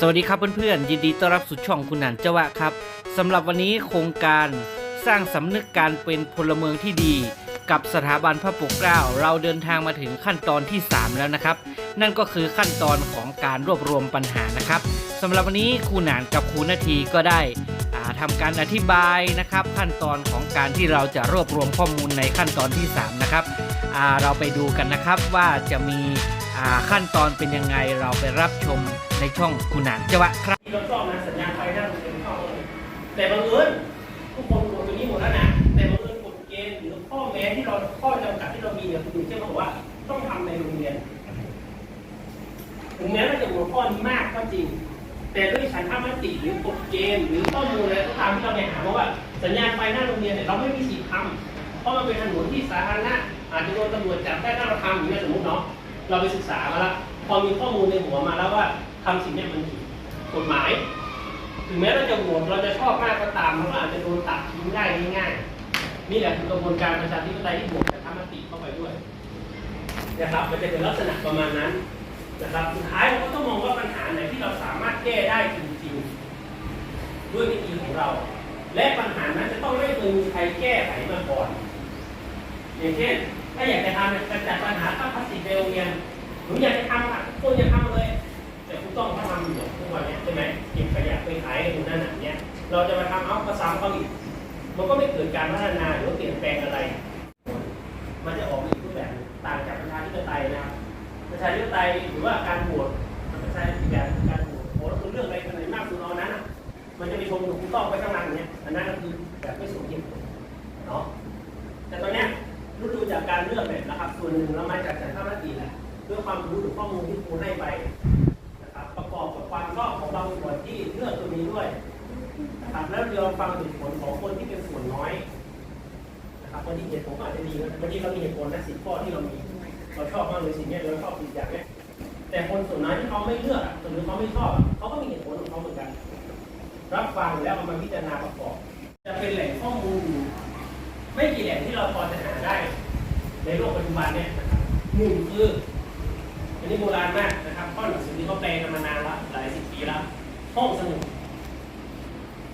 สวัสดีครับเพื่อนๆยินดีต้อนรับสู่ช่องคุณหนานเจาวะครับสำหรับวันนี้โครงการสร้างสำนึกการเป็นพลเมืองที่ดี กับสถาบันพระปกเกล้าเราเดินทางมาถึงขั้นตอนที่ 3 แล้วนะครับ นั่นก็คือขั้นตอนของการรวบรวมปัญหานะครับสำหรับวันนี้ครูหนานกับครูนาทีก็ได้อ่าทำการอธิบายนะครับ ขั้นตอนของการที่เราจะรวบรวมข้อมูลในขั้นตอนที่ 3 นะครับ เราไปดูกันนะครับว่าจะมีขั้นตอนเป็นยังไงเราไปรับชมในช่องคุณหนานจาวะครับที่เราชอบนะสัญญาณไฟหน้าโรงเรียนเข้าเลยแต่บังเอิญทุกคนกดตัวนี้หมดแล้วนะแต่บังเอิญกฎเกณฑ์หรือข้อแม้ที่เราข้อจำกัดที่เรามีเนี่ยคือเช่นเขาบอกว่าต้องทำในโรงเรียนถึงแม้ว่าจะหัวข้อนี้มากก็จริง แต่ด้วยฉันทามติหรือกฎเกณฑ์หรือข้อมูลอะไรก็ตามที่เราไปหาเพราะว่าสัญญาณไฟหน้าโรงเรียนเนี่ยเราไม่มีสิทธิ์ทำเพราะมันเป็นถนนที่สาธารณะ อาจจะโดนตำรวจจับได้ถ้าเราทำอย่างนี้สมมติเนาะเราไปศึกษามาแล้วพอมีข้อมูลในหัวมาแล้วว่าทำสิ่งนี้มันผิดกฎหมาย ถึงแม้เราจะโหวตเราจะชอบมากก็ตามมันก็อาจจะโดนตัดทิ้งได้ง่ายๆนี่แหละคือกระบวนการประชาธิปไตยที่บวกกับธรรมติเข้าไปด้วยนะครับมันจะเป็นลักษณะประมาณนั้นนะครับสุดท้ายเราก็ต้องมองว่าปัญหาไหนที่เราสามารถแก้ได้จริงๆ ด้วยวิธีของเรา และปัญหานั้นจะต้องไม่เคยมีใครแก้ไขมาก่อนอย่างเช่นาอยากจะทำเนี่ยกำจัดปัญหาตั้งพลาสติกในโรงเรียนหนูอยากจะทำอะทุกคนอยากทำเลย แต่คุณต้องทำอยู่ทุกวันเนี้ยใช่ไหมเก็บขยะไปขายให้คนนั้นน่ะเนี้ย เราจะมาทำเอากระซ้ำเขาอีก มันก็ไม่เกิดการพัฒนาหรือเปลี่ยนแปลงอะไร มันจะออกมาอีกรูปแบบต่างจากประชาธิปไตยนะครับประชาธิปไตยหรือว่าการโหวตประชาธิปไตยการโหวตโหวตแล้วคุณเลือกอะไรกันไหนมากสุดเอานนั้นอะมันจะมีคนถูกต้องไปข้ง ลือกเนี่ยนะครับ ส่วนหนึ่งเรามาจากสัญชาติแหละด้วยความรู้หรือข้อมูลที่ครูให้ไปนะครับประกอบกับความชอบของบางส่วนที่เลือกตัวนี้ด้วยนะครับแล้วเราฟังเหตุผลของคนที่เป็นส่วนน้อยนะครับบางทีเหตุผลก็อาจจะดีนะบางทีเรามีเหตุผลนะสิบข้อที่เรามีเราชอบมากเลยสิ่งนี้เราชอบสิ่งอย่างนี้แต่คนส่วนน้อยที่เขาไม่เลือกอะหรือเขาไม่ชอบเขาก็มีเหตุผลของเขาเหมือนกัน รับฟังแล้วเอามาพิจารณาประกอบ จะเป็นแหล่งข้อมูล ไม่กี่แหล่งที่เราพอจะหาได้ ในโลกปัจจุบันเนี่ยนะครับหนึ่งคืออันนี้โบราณมากนะครับข้อหนังสือที่เขาแปลกันมานานละหลายสิบปีแล้วห้องสนุก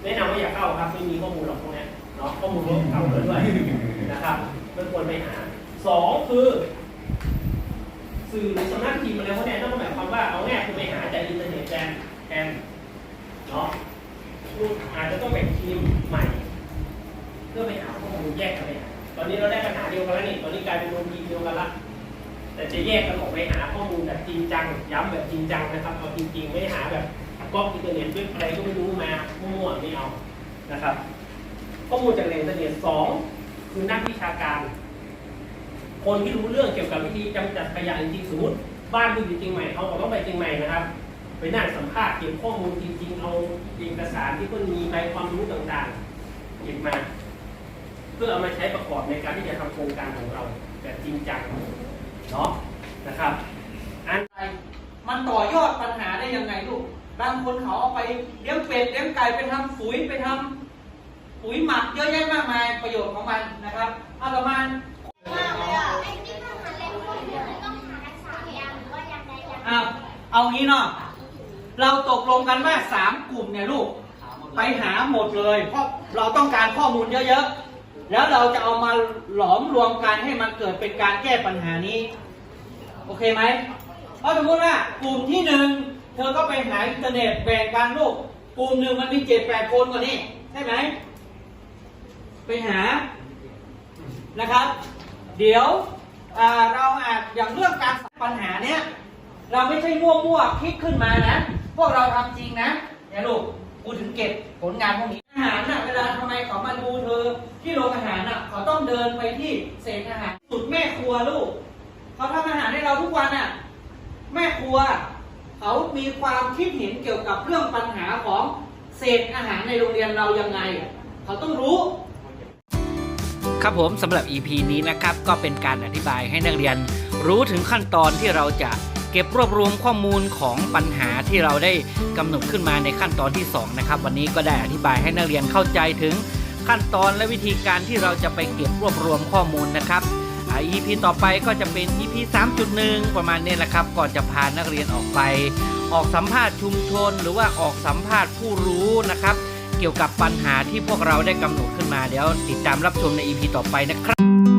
แนะนำว่าอย่าเข้าครับไม่มีข้อมูลหรอกพวกนี้เนาะข้อมูลลบเข้าเลยด้วยนะครับไม่ควรไปหาสองคือ สื่อหรือสำนักพิมพ์อะไรพวกเนี้ยต้องหมายความว่าเอาง่ายคือไปหาจากอินเทอร์เน็ตแทนแทนเนาะคุณอาจจะต้องแบ่งทีมใหม่ เพื่อไปหาข้อมูลแยกกันไปหาตอนนี้เราได้ปัญหาเดียวกันแล้วนี่ ต อนนี้กลายเป็นโดนทีเดียวกันละ แต่จะแยกกันออกไปหาข้อมูลแบบจริงจัง ย้ำแบบจริงจังนะครับ เอาจริงๆ ไม่ได้หาแบบก๊อปอินเทอร์เน็ตเว็บอะไรก็ไม่รู้มามั่วๆไม่เอา นะครับ ข้อมูลจากแหล่งอินเทอร์เน็ตสองคือนักวิชาการ คนที่รู้เรื่องเกี่ยวกับวิธีกำจัดขยะจริงๆสมมติบ้านที่อยู่เชียงใหม่เขาก็ต้องไปเชียงใหม่นะครับไปนั่งสัมภาษณ์เก็บข้อมูลจริงๆ เอาเอกสารที่เพิ่นมีใบความรู้ต่างๆ เก็บมา พื่อเอามาใช้ประกอบในการที่จะทำโครงการของเราแบบจริงจังเนาะนะครับอันมันต่อยอดปัญหาได้ยังไงลูกบางคนเขาเอาไปเลี้ยงเป็ดเลี้ยงไก่ไปทำปุ๋ยไปทำปุ๋ยหมักเยอะแยะมากมายประโยชน์ของมันนะครับเอาประมาณมากเลยอะไอ้ที่ต้องหาแหล่งข้อมูลต้องหาทักษะพยานหรือว่าอย่างใดอย่างหนึ่งอะเอางี้เนาะเราตกลงกันว่าสามกลุ่มเนี่ยลูก ไปหาหมดเลย เพราะเราต้องการข้อมูลเยอะๆ แล้วเราจะเอามาหลอมรวมกันให้มันเกิดเป็นการแก้ปัญหานี้ โอเคไหมเพราะสมมติว่ากลุ่มที่หนึ่งเธอก็ไปหาอินเทอร์เน็ตแบ่งกันลูกกลุ่มหนึ่งมันมีเจ็ดแปดคนกว่านี้ใช่ไหมไปหานะครับ เดี๋ยวเราอาจอย่างเรื่องการปัญหาเนี้ยเราไม่ใช่มั่วๆคิดขึ้นมานะ พวกเราทำจริงนะเนี่ยลูกกูถึงเก็บผลงานพวกนี้ ลาทำไมเขามาดูเธอ ที่โรงอาหารน่ะเขาต้องเดินไปที่เศษอาหารสุดแม่ครัวลูกเขาทำอาหารให้เราทุกวันน่ะแม่ครัว เขามีความคิดเห็นเกี่ยวกับเรื่องปัญหาของเศษอาหารในโรงเรียนเรายังไง เขาต้องรู้ครับผมสำหรับ EP นี้นะครับก็เป็นการอธิบายให้นักเรียนรู้ถึงขั้นตอนที่เราจะ เก็บรวบรวมข้อมูลของปัญหาที่เราได้กำหนดขึ้นมาในขั้นตอนที่ 2 นะครับ วันนี้ก็ได้อธิบายให้นักเรียนเข้าใจถึงขั้นตอนและวิธีการที่เราจะไปเก็บรวบรวมข้อมูลนะครับอ่า EP ต่อไปก็จะเป็น EP 3.1 ประมาณนี้แหละครับ ก่อนจะพานักเรียนออกไป ออกสัมภาษณ์ชุมชน หรือว่าออกสัมภาษณ์ผู้รู้นะครับ เกี่ยวกับปัญหาที่พวกเราได้กำหนดขึ้นมาเดี๋ยวติดตามรับชมใน EP ต่อไปนะครับ